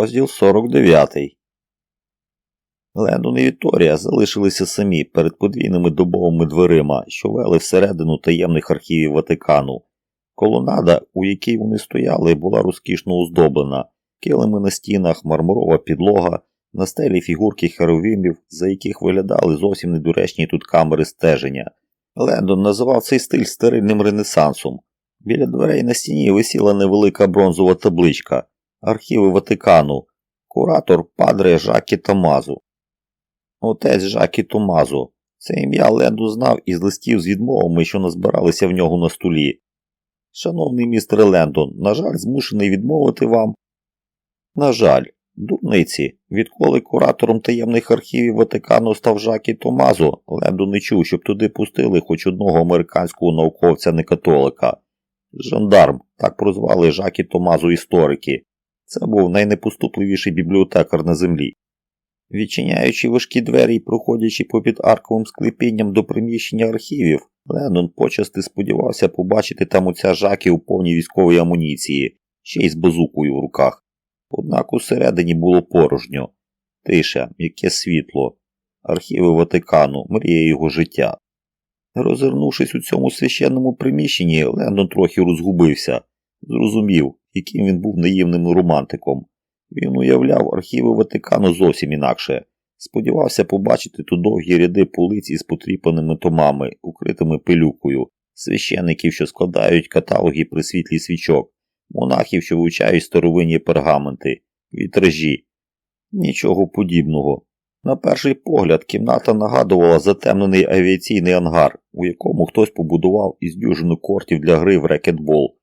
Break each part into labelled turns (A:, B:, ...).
A: Розділ 49. Лендон і Вікторія залишилися самі перед подвійними дубовими дверима, що вели всередину таємних архівів Ватикану. Колонада, у якій вони стояли, була розкішно оздоблена, килими на стінах, мармурова підлога, на стелі фігурки херовімів, за яких виглядали зовсім недоречні тут камери стеження. Лендон називав цей стиль стерильним ренесансом. Біля дверей на стіні висіла невелика бронзова табличка Архіви Ватикану, куратор Падре Жакі Томазу. Отець Жакі Томазу. Це ім'я Ленду знав із листів з відмовами, що назбиралися в нього на столі. Шановний містер Лендон, на жаль, змушений відмовити вам. На жаль, дурниці, відколи куратором таємних архівів Ватикану став Жакі Томазо, Лендон не чув, щоб туди пустили хоч одного американського науковця-некатолика. Жандарм, так прозвали Жакі Томазу історики. Це був найнепоступливіший бібліотекар на землі. Відчиняючи важкі двері і проходячи попід арковим склепінням до приміщення архівів, Леннон почасти сподівався побачити там оця жаки у повній військовій амуніції, ще й з базукою в руках. Однак усередині було порожньо, тиша, яке світло, архіви Ватикану, мрія його життя. Розвернувшись у цьому священному приміщенні, Лендон трохи розгубився, зрозумів, яким він був наївним романтиком. Він уявляв архіви Ватикану зовсім інакше. Сподівався побачити тут довгі ряди полиць із потріпаними томами, укритими пилюкою, священиків, що складають каталоги при світлі свічок, монахів, що вивчають старовинні пергаменти, вітражі. Нічого подібного. На перший погляд, кімната нагадувала затемнений авіаційний ангар, у якому хтось побудував із дюжину кортів для гри в рекетбол.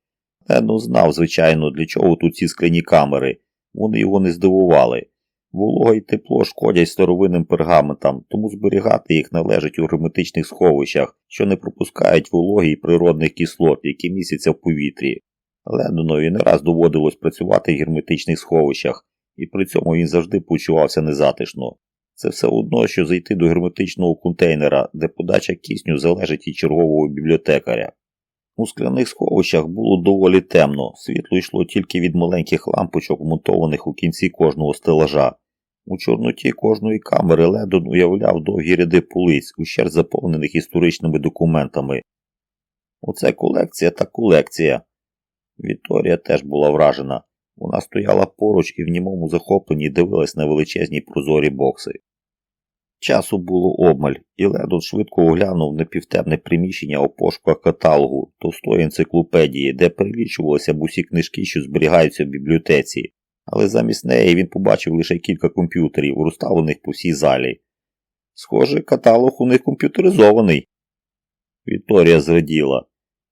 A: Лену знав, звичайно, для чого тут ці скляні камери. Вони його не здивували. Волога і тепло шкодять старовинним пергаментам, тому зберігати їх належить у герметичних сховищах, що не пропускають вологи і природних кислот, які місяця в повітрі. Лендонові не раз доводилось працювати в герметичних сховищах, і при цьому він завжди почувався незатишно. Це все одно, що зайти до герметичного контейнера, де подача кисню залежить від чергового бібліотекаря. У скляних сховищах було доволі темно, світло йшло тільки від маленьких лампочок, вмонтованих у кінці кожного стелажа. У чорноті кожної камери Ледон уявляв довгі ряди полиць, ущерть заповнених історичними документами. Оце колекція та колекція. Вікторія теж була вражена. Вона стояла поруч і в німому захопленні дивилась на величезні прозорі бокси. Часу було обмаль, і Ледон швидко оглянув напівтемне приміщення у пошуках каталогу товстої енциклопедії, де перелічувалися б усі книжки, що зберігаються в бібліотеці, але замість неї він побачив лише кілька комп'ютерів, розставлених по всій залі. Схоже, каталог у них комп'ютеризований. Вікторія зраділа.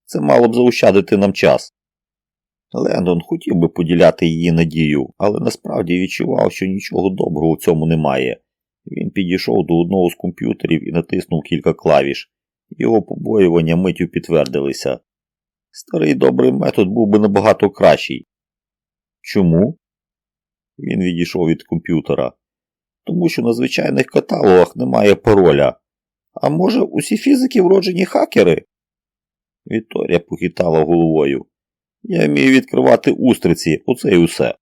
A: Це мало б заощадити нам час. Лендон хотів би поділяти її надію, але насправді відчував, що нічого доброго в цьому немає. Він підійшов до одного з комп'ютерів і натиснув кілька клавіш. Його побоювання миттю підтвердилися. Старий добрий метод був би набагато кращий. Чому? Він відійшов від комп'ютера. Тому що на звичайних каталогах немає пароля. А може, усі фізики вроджені хакери? Вікторія похитала головою. Я вмію відкривати устриці, оце й усе.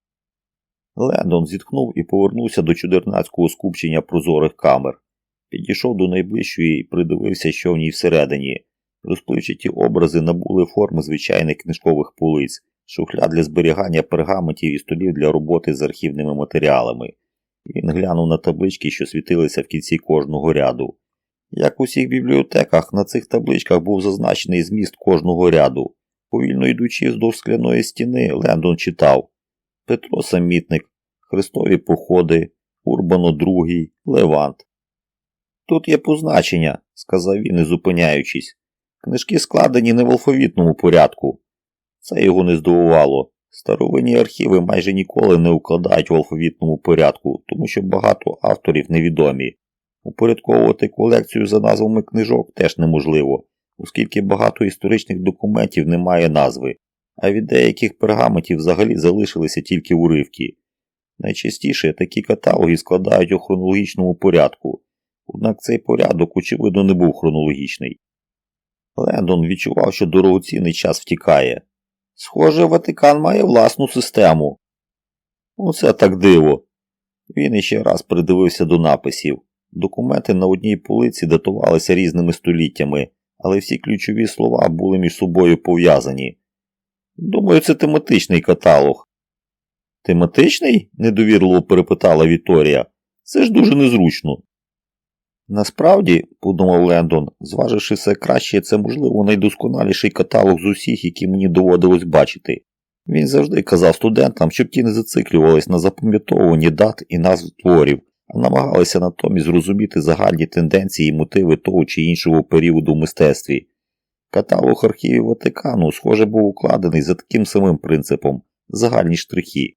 A: Лендон зітхнув і повернувся до чудернацького скупчення прозорих камер. Підійшов до найближчої і придивився, що в ній всередині. Розпливчаті образи набули форми звичайних книжкових полиць, шухля для зберігання пергаментів і столів для роботи з архівними матеріалами. Він глянув на таблички, що світилися в кінці кожного ряду. Як у всіх бібліотеках, на цих табличках був зазначений зміст кожного ряду. Повільно йдучи вздовж скляної стіни, Лендон читав Петро Самітник, Христові походи, Урбано II, Левант. Тут є позначення, сказав він, не зупиняючись. Книжки складені не в алфавітному порядку. Це його не здивувало. Старовинні архіви майже ніколи не укладають в алфавітному порядку, тому що багато авторів невідомі. Упорядковувати колекцію за назвами книжок теж неможливо, оскільки багато історичних документів не має назви, а від деяких пергаментів взагалі залишилися тільки уривки. Найчастіше такі каталоги складають у хронологічному порядку, однак цей порядок, очевидно, не був хронологічний. Лендон відчував, що дорогоцінний час втікає. Схоже, Ватикан має власну систему. Оце так диво. Він іще раз придивився до написів. Документи на одній полиці датувалися різними століттями, але всі ключові слова були між собою пов'язані. Думаю, це тематичний каталог. Тематичний? недовірливо перепитала Віторія. Це ж дуже незручно. Насправді, подумав Лендон, зваживши все краще, це, можливо, найдосконаліший каталог з усіх, які мені доводилось бачити. Він завжди казав студентам, щоб ті не зациклювались на запам'ятовуванні дат і назв творів, а намагалися натомість зрозуміти загальні тенденції і мотиви того чи іншого періоду в мистецтві. Каталог архівів Ватикану, схоже, був укладений за таким самим принципом загальні штрихи.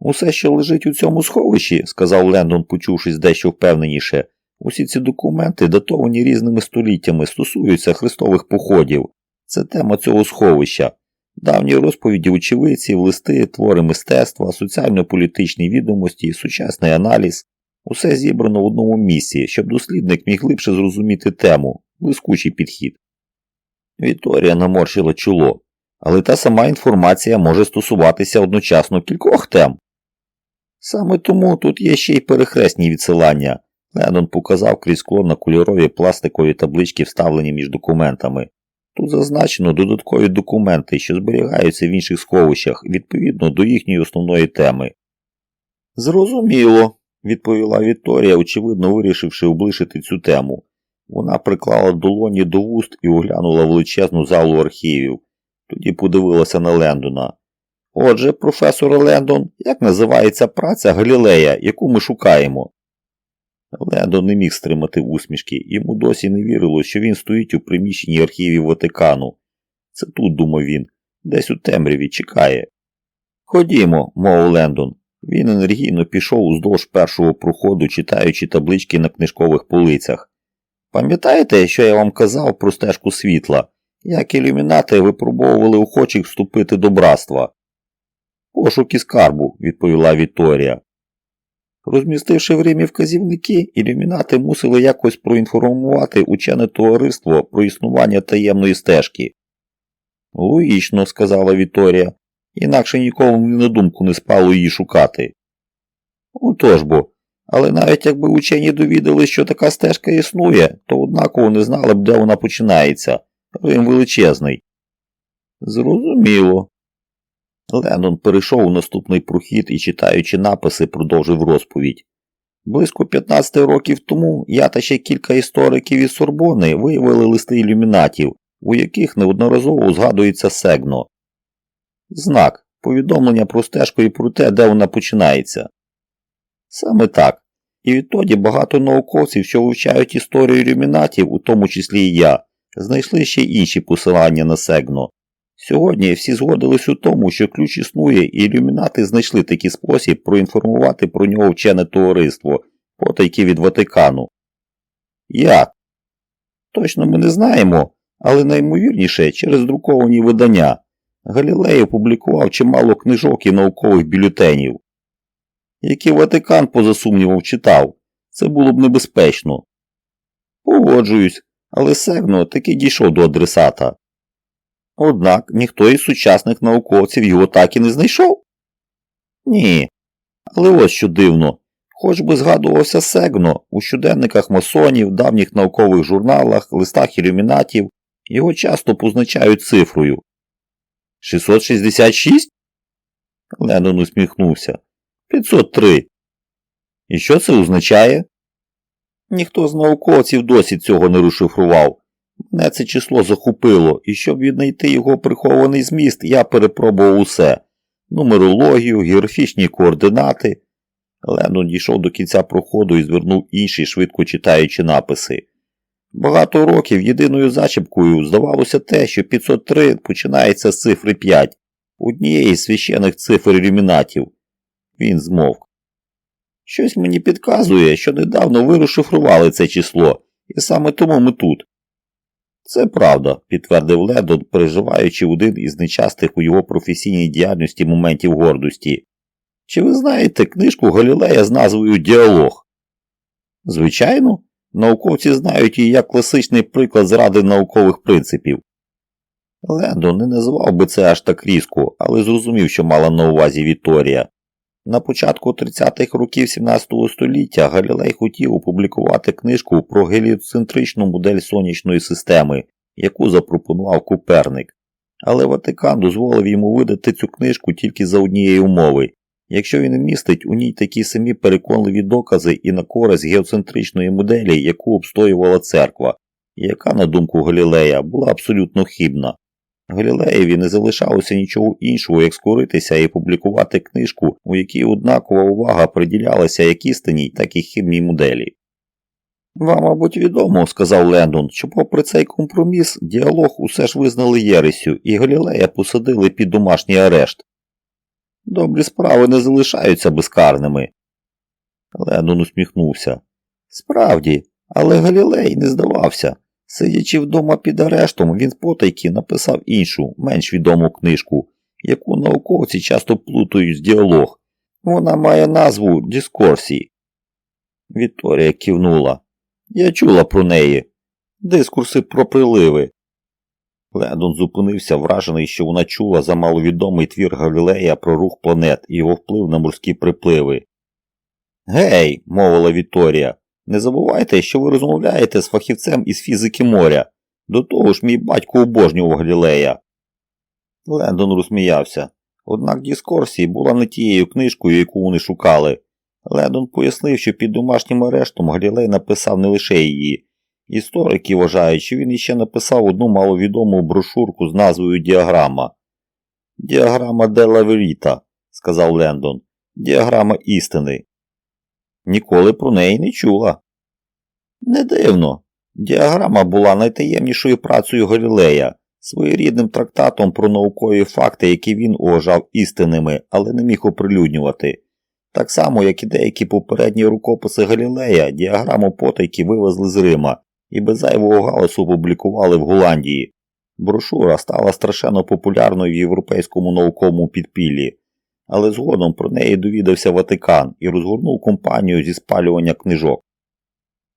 A: Усе, що лежить у цьому сховищі, сказав Лендон, почувшись дещо впевненіше, усі ці документи, датовані різними століттями, стосуються хрестових походів. Це тема цього сховища. Давні розповіді очевидців, листи, твори мистецтва, соціально-політичні відомості, сучасний аналіз усе зібрано в одному місці, щоб дослідник міг глибше зрозуміти тему, блискучий підхід. Вікторія наморщила чоло, але та сама інформація може стосуватися одночасно кількох тем. Саме тому тут є ще й перехресні відсилання. Леннон показав крізь скло на кольорові пластикові таблички, вставлені між документами. Тут зазначено додаткові документи, що зберігаються в інших сховищах відповідно до їхньої основної теми. Зрозуміло, відповіла Вікторія, очевидно вирішивши облишити цю тему. Вона приклала долоні до вуст і оглянула величезну залу архівів. Тоді подивилася на Лендона. Отже, професор Лендон, як називається праця Галілея, яку ми шукаємо? Лендон не міг стримати усмішки, йому досі не вірило, що він стоїть у приміщенні архівів Ватикану. Це тут, думав він, десь у темряві чекає. Ходімо, мовив Лендон. Він енергійно пішов уздовж першого проходу, читаючи таблички на книжкових полицях. Пам'ятаєте, що я вам казав про стежку світла, як ілюмінати випробовували охочих вступити до братства? Пошуки скарбу, відповіла Вікторія. Розмістивши в Римі вказівники, ілюмінати мусили якось проінформувати учене товариство про існування таємної стежки. Логічно, сказала Вікторія, інакше нікому на думку не спало її шукати. Отож бо, але навіть якби учені довідали, що така стежка існує, то однаково не знали б, де вона починається. Рим величезний. Зрозуміло. Леннон перейшов у наступний прохід і, читаючи написи, продовжив розповідь. Близько 15 років тому я та ще кілька істориків із Сорбони виявили листи ілюмінатів, у яких неодноразово згадується сегно. Знак повідомлення про стежку і про те, де вона починається. Саме так. І відтоді багато науковців, що вивчають історію ілюмінатів, у тому числі і я, знайшли ще інші посилання на сегно. Сьогодні всі згодились у тому, що ключ існує, і ілюмінати знайшли такий спосіб проінформувати про нього вчене товариство, потайки від Ватикану. Як? Точно ми не знаємо, але наймовірніше через друковані видання. Галілей опублікував чимало книжок і наукових бюлетенів, які Ватикан, поза сумнівом, читав. Це було б небезпечно. Погоджуюсь, але Сегно таки дійшов до адресата. Однак ніхто із сучасних науковців його так і не знайшов? Ні. Але ось що дивно. Хоч би згадувався Сегно у щоденниках масонів, давніх наукових журналах, листах ілюмінатів, його часто позначають цифрою. 666? Леннон усміхнувся. 503. І що це означає? Ніхто з науковців досі цього не розшифрував. Мене це число захопило, і щоб віднайти його прихований зміст, я перепробував усе нумерологію, географічні координати. Леннон дійшов до кінця проходу і звернув інші, швидко читаючи написи. Багато років єдиною зачіпкою здавалося те, що 503 починається з цифри 5, однієї з священих цифр ілюмінатів. Він змовк. Щось мені підказує, що недавно ви розшифрували це число, і саме тому ми тут. Це правда, підтвердив Ледон, переживаючи один із нечастих у його професійній діяльності моментів гордості. Чи ви знаєте книжку Галілея з назвою Діалог? Звичайно, науковці знають її як класичний приклад зради наукових принципів. Лендон не називав би це аж так різко, але зрозумів, що мала на увазі Вікторія. На початку 30-х років 17 століття Галілей хотів опублікувати книжку про геліоцентричну модель сонячної системи, яку запропонував Коперник. Але Ватикан дозволив йому видати цю книжку тільки за однієї умови, якщо він містить у ній такі самі переконливі докази і на користь геоцентричної моделі, яку обстоювала церква, яка, на думку Галілея, була абсолютно хибна. Галілеєві не залишалося нічого іншого, як скоритися і публікувати книжку, у якій однакова увага приділялася як істинній, так і хибній моделі. Вам, мабуть, відомо, сказав Лендон, що попри цей компроміс діалог усе ж визнали Єресю і Галілея посадили під домашній арешт. Добрі справи не залишаються безкарними. Лендон усміхнувся. Справді, але Галілей не здавався. Сидячи вдома під арештом, він потайки написав іншу, менш відому книжку, яку науковці часто плутають з діалог. Вона має назву Дискорсі. Вікторія кивнула. Я чула про неї. Дискурси про приливи. Лендон зупинився, вражений, що вона чула за маловідомий твір Галілея про рух планет і його вплив на морські припливи. Гей, мовила Вікторія, не забувайте, що ви розмовляєте з фахівцем із фізики моря. До того ж, мій батько обожнював Галілея. Лендон розсміявся. Однак Діскорсі була не тією книжкою, яку вони шукали. Лендон пояснив, що під домашнім арештом Галілей написав не лише її. Історики вважають, що він іще написав одну маловідому брошурку з назвою Діаграма. Діаграма Делла Веріта, сказав Лендон. Діаграма істини. Ніколи про неї не чула. Не дивно. Діаграма була найтаємнішою працею Галілея, своєрідним трактатом про наукові факти, які він уважав істинними, але не міг оприлюднювати. Так само, як і деякі попередні рукописи Галілея, діаграму потайки вивезли з Рима і без зайвого галасу опублікували в Голландії. Брошура стала страшенно популярною в європейському науковому підпіллі, але згодом про неї довідався Ватикан і розгорнув компанію зі спалювання книжок.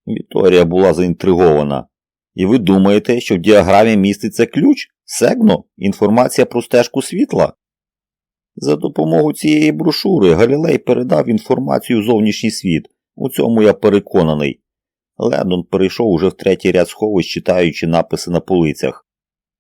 A: Вікторія була заінтригована. І ви думаєте, що в діаграмі міститься ключ, сегно, інформація про стежку світла? За допомогою цієї брошури Галілей передав інформацію зовнішній світ. У цьому я переконаний. Лендон перейшов уже в третій ряд сховищ, читаючи написи на полицях.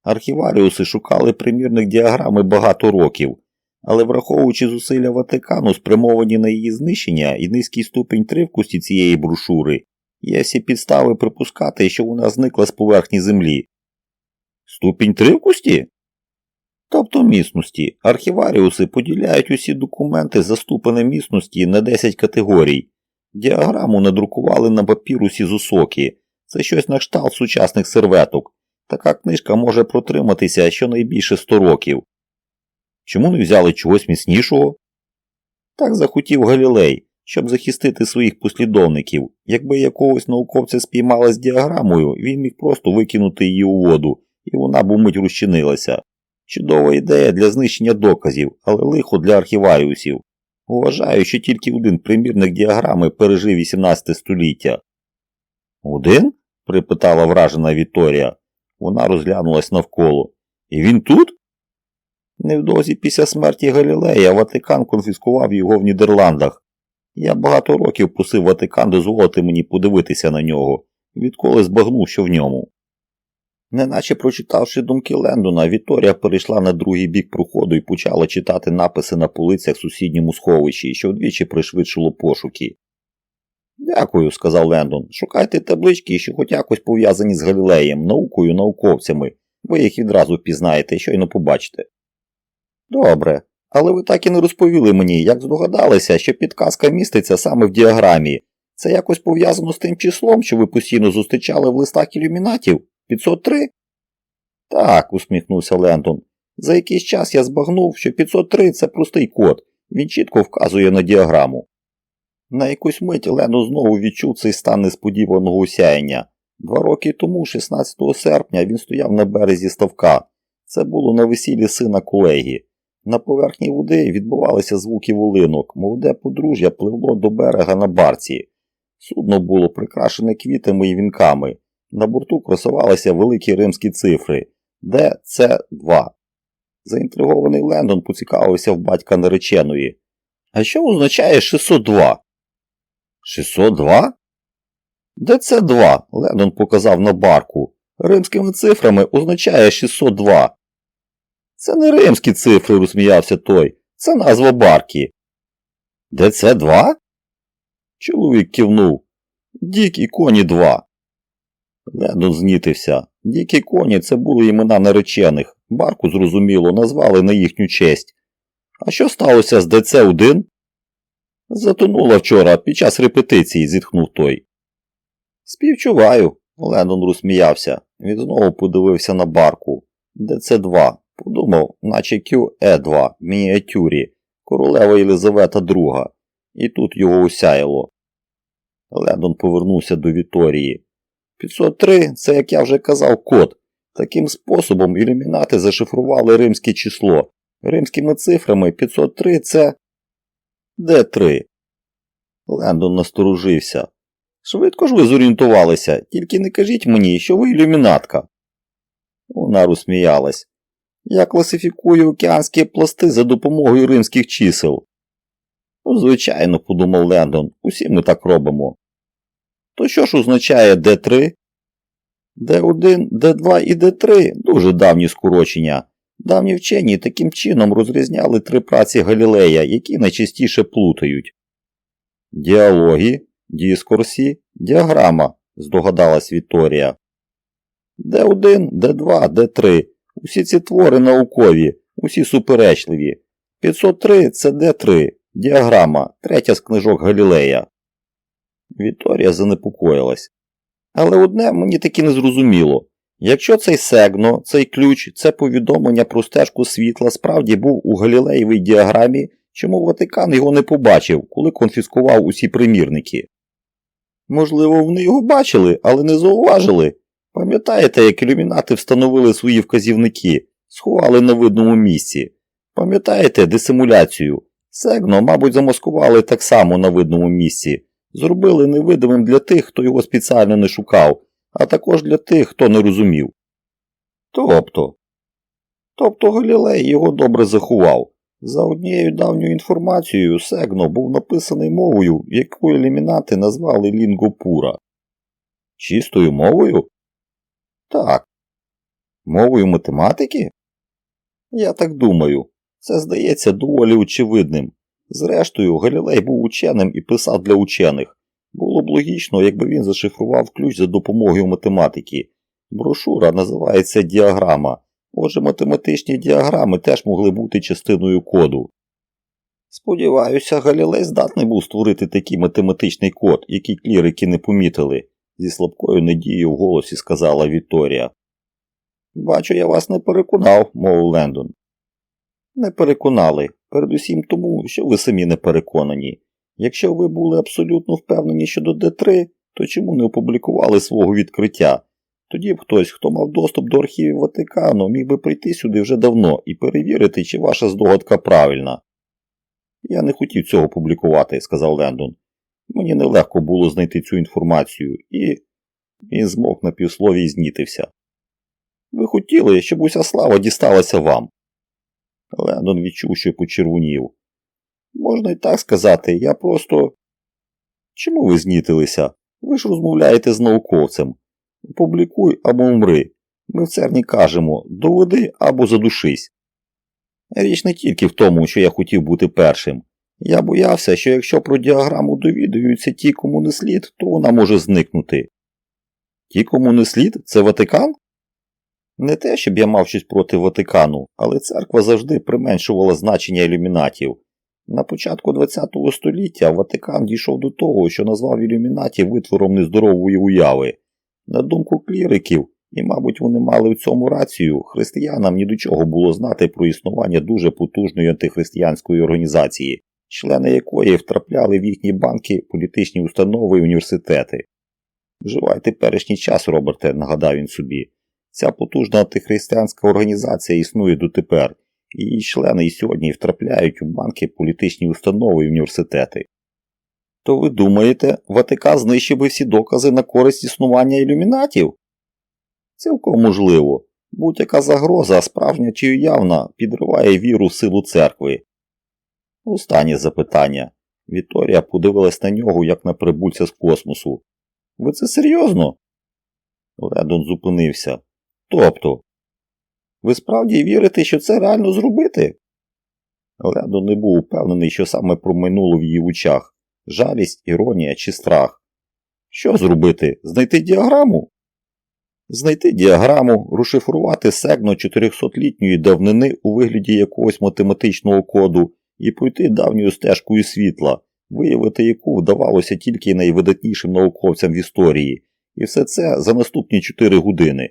A: Архіваріуси шукали примірник діаграми багато років, але враховуючи зусилля Ватикану, спрямовані на її знищення і низький ступінь тривкості цієї брошури, є всі підстави припускати, що вона зникла з поверхні землі. Ступінь тривкості? Тобто міцності. Архіваріуси поділяють усі документи за ступенем міцності на 10 категорій. Діаграму надрукували на папірусі з усокі. Це щось на кшталт сучасних серветок. Така книжка може протриматися щонайбільше 100 років. Чому не взяли чогось міцнішого? Так захотів Галілей, щоб захистити своїх послідовників. Якби якогось науковця спіймали з діаграмою, він міг просто викинути її у воду, і вона б умить розчинилася. Чудова ідея для знищення доказів, але лихо для архіваріусів. Вважаю, що тільки один примірник діаграми пережив 18 століття. Один? припитала вражена Вікторія. Вона розглянулась навколо. І він тут? Невдовзі після смерті Галілея Ватикан конфіскував його в Нідерландах. Я багато років просив Ватикан дозволити мені подивитися на нього, відколи збагнув, що в ньому. Неначе прочитавши думки Лендона, Вікторія перейшла на другий бік проходу і почала читати написи на полицях в сусідньому сховищі, що вдвічі пришвидшило пошуки. Дякую, сказав Лендон. Шукайте таблички, що хоч якось пов'язані з Галілеєм, наукою, науковцями. Ви їх відразу впізнаєте, щойно побачите. Добре, але ви так і не розповіли мені, як здогадалися, що підказка міститься саме в діаграмі. Це якось пов'язано з тим числом, що ви постійно зустрічали в листах ілюмінатів? 503? Так, усміхнувся Лендон. За якийсь час я збагнув, що 503 це простий код, він чітко вказує на діаграму. На якусь мить Лендон знову відчув цей стан несподіваного осяяння. Два роки тому, 16 серпня, він стояв на березі ставка. Це було на весіллі сина колеги. На поверхні води відбувалися звуки волинок, молоде подружжя пливло до берега на барці. Судно було прикрашене квітами і вінками. На борту красувалися великі римські цифри ДЦ2. Заінтригований Лендон поцікавився в батька нареченої. А що означає 602? 602? Де це 2? Леннон показав на барку. Римськими цифрами означає 602. Це не римські цифри, розсміявся той. Це назва барки. Де це 2? Чоловік кивнув. Дикі коні 2. Леннон знітився. Дикі коні це були імена наречених. Барку, зрозуміло, назвали на їхню честь. А що сталося з ДЦ-1? Затонула вчора під час репетиції, зітхнув той. Співчуваю, Леннон розсміявся. Він знову подивився на барку. ДЦ-2. Подумав, наче QE2 в мініатюрі, королева Єлизавета II. І тут його осяяло. Леннон повернувся до Віторії. 503 це, як я вже казав, код. Таким способом ілюмінати зашифрували римське число. Римськими цифрами 503 це. Де 3? Лендон насторожився. Швидко ж ви зорієнтувалися, тільки не кажіть мені, що ви ілюмінатка. Вона розсміялась. Я класифікую океанські пласти за допомогою римських чисел. Ну, звичайно, подумав Лендон, усі ми так робимо. То що ж означає Д3? Д1, Д2 і Д3 дуже давні скорочення. Давні вчені таким чином розрізняли три праці Галілея, які найчастіше плутають. Діалоги, дискурсі, діаграма, здогадалась Вікторія. Д1, Д2, Д3. Усі ці твори наукові, усі суперечливі. 503 це Д3, діаграма, третя з книжок Галілея. Вікторія занепокоїлась. Але одне мені таки не зрозуміло. Якщо цей сегно, цей ключ, це повідомлення про стежку світла справді був у Галілеєвій діаграмі, чому Ватикан його не побачив, коли конфіскував усі примірники? Можливо, вони його бачили, але не зауважили. Пам'ятаєте, як ілюмінати встановили свої вказівники, сховали на видному місці? Пам'ятаєте дисимуляцію? Сегно, мабуть, замаскували так само на видному місці, зробили невидимим для тих, хто його спеціально не шукав, а також для тих, хто не розумів. Тобто, тобто Галілей його добре заховав. За однією давньою інформацією, Сегно був написаний мовою, яку елімінати назвали лінгопура. Чистою мовою? Так. Мовою математики? Я так думаю. Це здається доволі очевидним. Зрештою, Галілей був ученим і писав для учених. Було б логічно, якби він зашифрував ключ за допомогою математики. Брошура називається діаграма. Отже, математичні діаграми теж могли бути частиною коду. Сподіваюся, Галілей здатний був створити такий математичний код, який клірики не помітили, зі слабкою надією в голосі сказала Вікторія. Бачу, я вас не переконав, мовив Лендон. Не переконали, передусім тому, що ви самі не переконані. Якщо ви були абсолютно впевнені щодо Д3, то чому не опублікували свого відкриття? Тоді б хтось, хто мав доступ до архівів Ватикану, міг би прийти сюди вже давно і перевірити, чи ваша здогадка правильна. Я не хотів цього публікувати, сказав Лендон. Мені нелегко було знайти цю інформацію, і він змовк на півслові і знітився. Ви хотіли, щоб уся слава дісталася вам. Лендон відчув, що почервонів. Можна і так сказати, я просто. Чому ви знітилися? Ви ж розмовляєте з науковцем. Публікуй або умри. Ми в церні кажемо доведи або задушись. Річ не тільки в тому, що я хотів бути першим. Я боявся, що якщо про діаграму довідуються ті, кому не слід, то вона може зникнути. Ті, кому не слід, це Ватикан? Не те, щоб я мав щось проти Ватикану, але церква завжди применшувала значення ілюмінатів. На початку ХХ століття Ватикан дійшов до того, що назвав ілюмінатів витвором нездорової уяви. На думку кліриків, і, мабуть, вони мали в цьому рацію, християнам ні до чого було знати про існування дуже потужної антихристиянської організації, члени якої втрапляли в їхні банки, політичні установи і університети. Вживай теперішній час, Роберте, нагадав він собі. Ця потужна антихристиянська організація існує дотепер, і її члени і сьогодні втрапляють у банки, політичні установи і університети. То ви думаєте, Ватикан знищив би всі докази на користь існування ілюмінатів? Цілком можливо. Будь-яка загроза, справжня чи уявна, підриває віру в силу церкви. Останнє запитання. Вікторія подивилась на нього, як на прибульця з космосу. Ви це серйозно? Ледон зупинився. Тобто, ви справді вірите, що це реально зробити? Ледон не був упевнений, що саме промайнуло в її очах жалість, іронія чи страх. Що зробити? Знайти діаграму? Знайти діаграму, розшифрувати сегно 400-літньої давнини у вигляді якогось математичного коду і пройти давньою стежкою світла, виявити яку вдавалося тільки найвидатнішим науковцям в історії, і все це за наступні чотири години.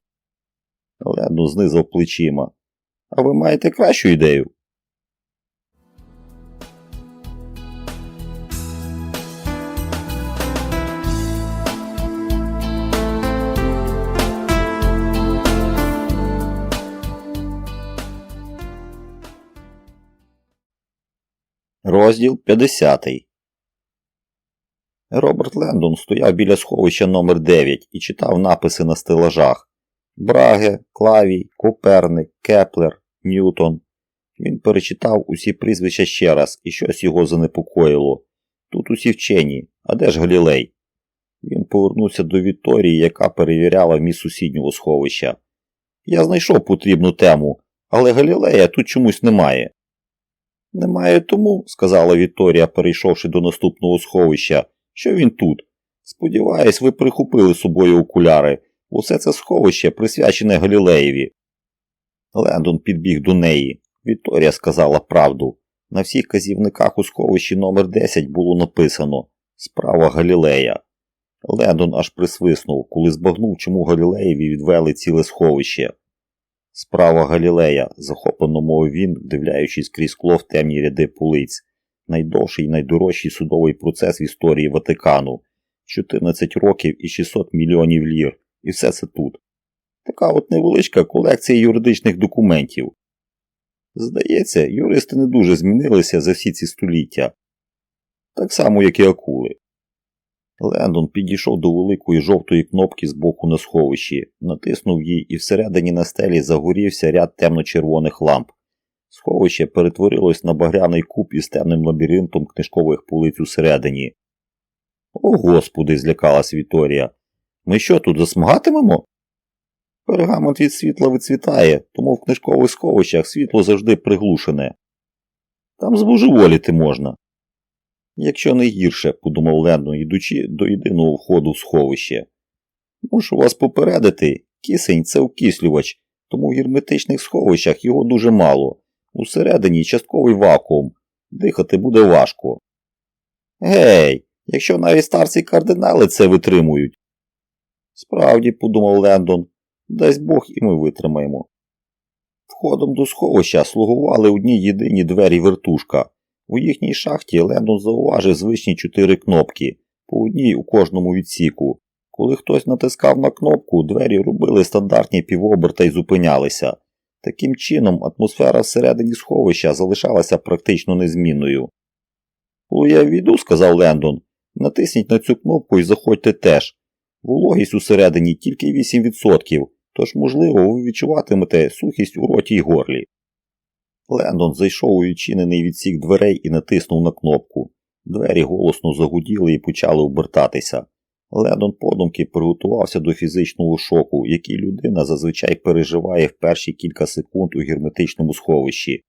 A: Ледно знизав плечима. А ви маєте кращу ідею? Розділ 50 Роберт Лендон стояв біля сховища номер 9 і читав написи на стелажах Браге, Клавій, Коперник, Кеплер, Ньютон. Він перечитав усі прізвища ще раз і щось його занепокоїло. Тут усі вчені, а де ж Галілей? Він повернувся до Вікторії, яка перевіряла вміст сусіднього сховища. Я знайшов потрібну тему, але Галілея тут чомусь немає. Немає тому, сказала Вікторія, перейшовши до наступного сховища, що він тут. Сподіваюсь, ви прихопили собою окуляри. Усе це сховище присвячене Галілеєві. Лендон підбіг до неї. Вікторія сказала правду. На всіх казівниках у сховищі номер 10 було написано Справа Галілея. Лендон аж присвиснув, коли збагнув, чому Галілеєві відвели ціле сховище. Справа Галілея, захоплено мовив він, вдивляючись крізь скло в темні ряди полиць, найдовший і найдорожчий судовий процес в історії Ватикану 14 років і 600 мільйонів лір, і все це тут. Така от невеличка колекція юридичних документів. Здається, юристи не дуже змінилися за всі ці століття, так само, як і акули. Лендон підійшов до великої жовтої кнопки з боку на сховищі, натиснув її і всередині на стелі загорівся ряд темно-червоних ламп. Сховище перетворилось на багряний куб із темним лабіринтом книжкових полиць усередині. О, господи, злякалась Віторія. Ми що тут засмагатимемо? Пергамент від світла вицвітає, тому в книжкових сховищах світло завжди приглушене. Там збожеволіти можна. Якщо не гірше, подумав Лендон, йдучи до єдиного входу в сховище. Мушу вас попередити, кисень це окислювач, тому в герметичних сховищах його дуже мало. Усередині частковий вакуум. Дихати буде важко. Гей, якщо навіть старці кардинали це витримують. Справді, подумав Лендон, дасть Бог і ми витримаємо. Входом до сховища слугували одні єдині двері вертушка. У їхній шахті Лендон зауважив звичні чотири кнопки, по одній у кожному відсіку. Коли хтось натискав на кнопку, двері робили стандартні півоберта і зупинялися. Таким чином, атмосфера всередині сховища залишалася практично незмінною. Коли я війду, сказав Лендон, натисніть на цю кнопку і заходьте теж. Вологість усередині тільки 8%, тож, можливо, ви відчуватимете сухість у роті й горлі. Лендон зайшов у відчинений відсік дверей і натиснув на кнопку. Двері голосно загуділи і почали обертатися. Лендон подумки приготувався до фізичного шоку, який людина зазвичай переживає в перші кілька секунд у герметичному сховищі.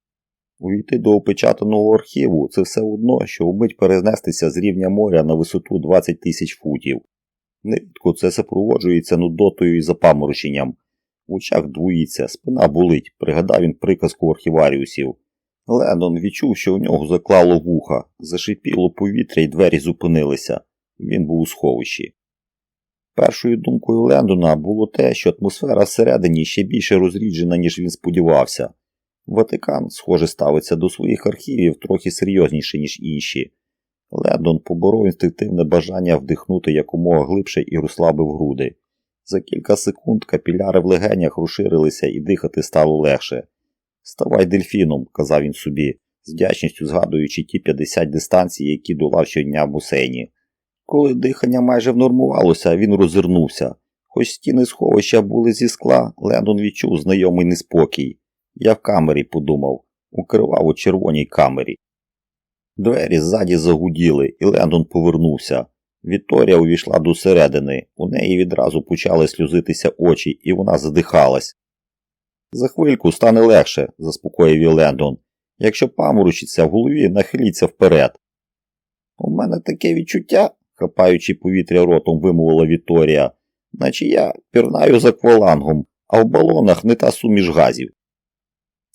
A: Увійти до опечатаного архіву це все одно, що вмить перенестися з рівня моря на висоту 20 тисяч футів. Нерідко це супроводжується нудотою і запамороченням. В очах двоїться, спина болить, пригадав він приказку архіваріусів. Лендон відчув, що у нього заклало вуха, зашипіло повітря і двері зупинилися. Він був у сховищі. Першою думкою Лендона було те, що атмосфера всередині ще більше розріджена, ніж він сподівався. Ватикан, схоже, ставиться до своїх архівів трохи серйозніше, ніж інші. Лендон поборов інстинктивне бажання вдихнути якомога глибше і розслабив груди. За кілька секунд капіляри в легенях розширилися і дихати стало легше. Ставай дельфіном, казав він собі, з вдячністю згадуючи ті 50 дистанцій, які долав щодня в басейні. Коли дихання майже внормувалося, він розвернувся. Хоч стіни сховища були зі скла, Лендон відчув знайомий неспокій. Я в камері подумав, укривав у червоній камері. Двері ззаді загуділи, і Лендон повернувся. Вікторія увійшла до середини, у неї відразу почали сльозитися очі, і вона задихалась. За хвильку стане легше, заспокоїв Лендон. Якщо паморочиться в голові, нахиліться вперед. У мене таке відчуття, хапаючи повітря ротом, вимовила Вікторія, наче я пірнаю за квалангом, а в балонах не та суміш газів.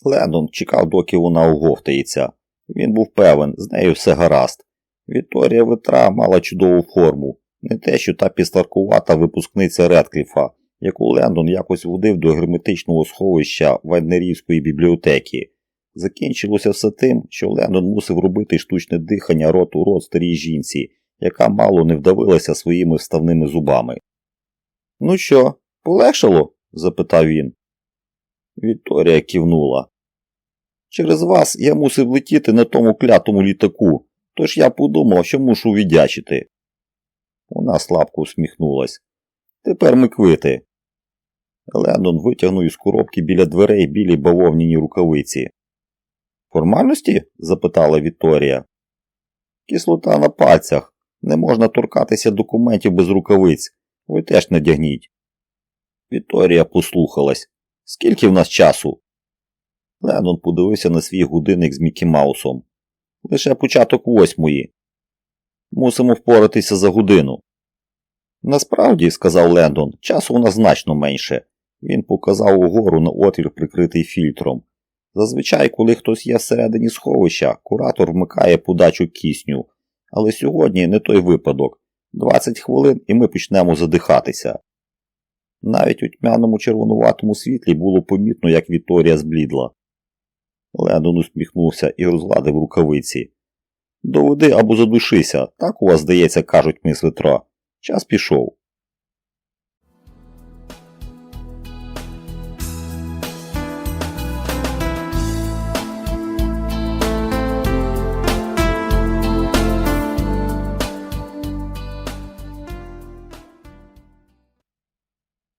A: Лендон чекав, доки вона оговтається. Він був певен, з нею все гаразд. Вікторія Ветра мала чудову форму, не те, що та пістаркувата випускниця Редкліфа, яку Лендон якось водив до герметичного сховища Вайнерівської бібліотеки. Закінчилося все тим, що Лендон мусив робити штучне дихання рот у рот старій жінці, яка мало не вдавилася своїми вставними зубами. Ну що, полегшало? запитав він. Вікторія кивнула. Через вас я мусив летіти на тому клятому літаку, тож я подумав, що мушу віддячити. Вона слабко усміхнулась. Тепер ми квити. Лендон витягнув із коробки біля дверей білі бавовняні рукавиці. Формальності? запитала Вікторія. Кислота на пальцях. Не можна торкатися документів без рукавиць. Ви теж надягніть. Вікторія послухалась. Скільки в нас часу? Леннон подивився на свій годинник з Мікі Маусом. Лише початок восьмої. Мусимо впоратися за годину. Насправді, сказав Лендон, часу у нас значно менше. Він показав угору на отвір, прикритий фільтром. Зазвичай, коли хтось є всередині сховища, куратор вмикає подачу кисню. Але сьогодні не той випадок. 20 хвилин і ми почнемо задихатися. Навіть у тьмяному червонуватому світлі було помітно, як Вікторія зблідла. Лендон усміхнувся і розгладив рукавиці. Доведи або задушися, так у вас, здається, кажуть мис Ветро. Час пішов.